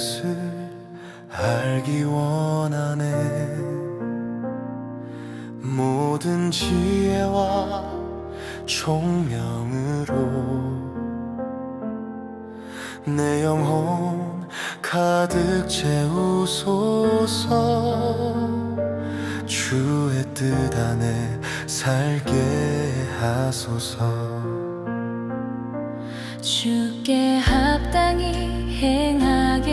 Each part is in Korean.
뜻을 알기 원하네. 모든 지혜와 총명으로 내 영혼 가득 채우소서. 주의 뜻 안에 살게 하소서. 주께 합당히 행하게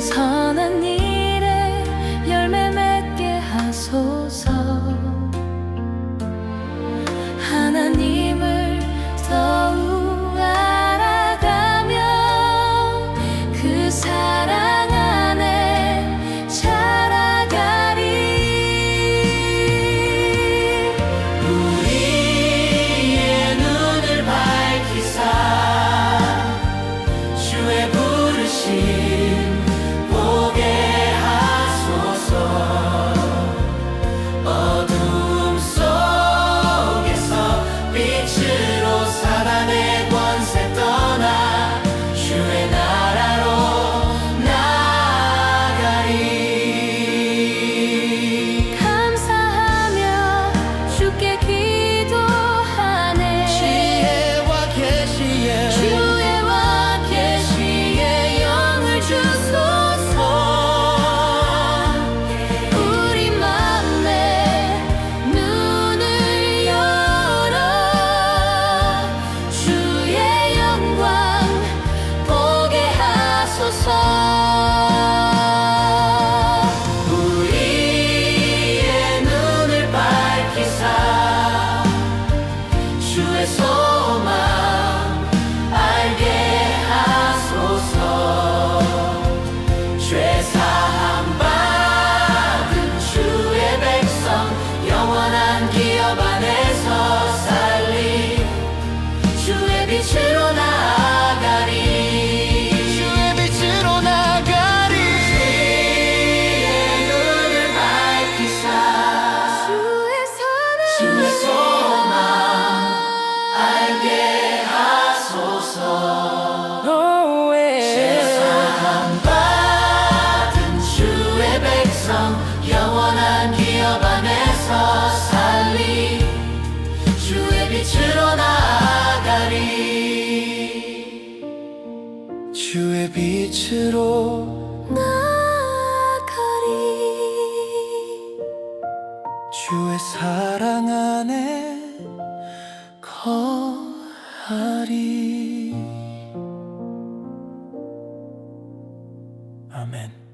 선한 일 영원한 기업 안에서 살리. 주의 빛으로 나아가리. 주의 빛으로 나아가리. 주의 사랑 안에 거하리. 아멘.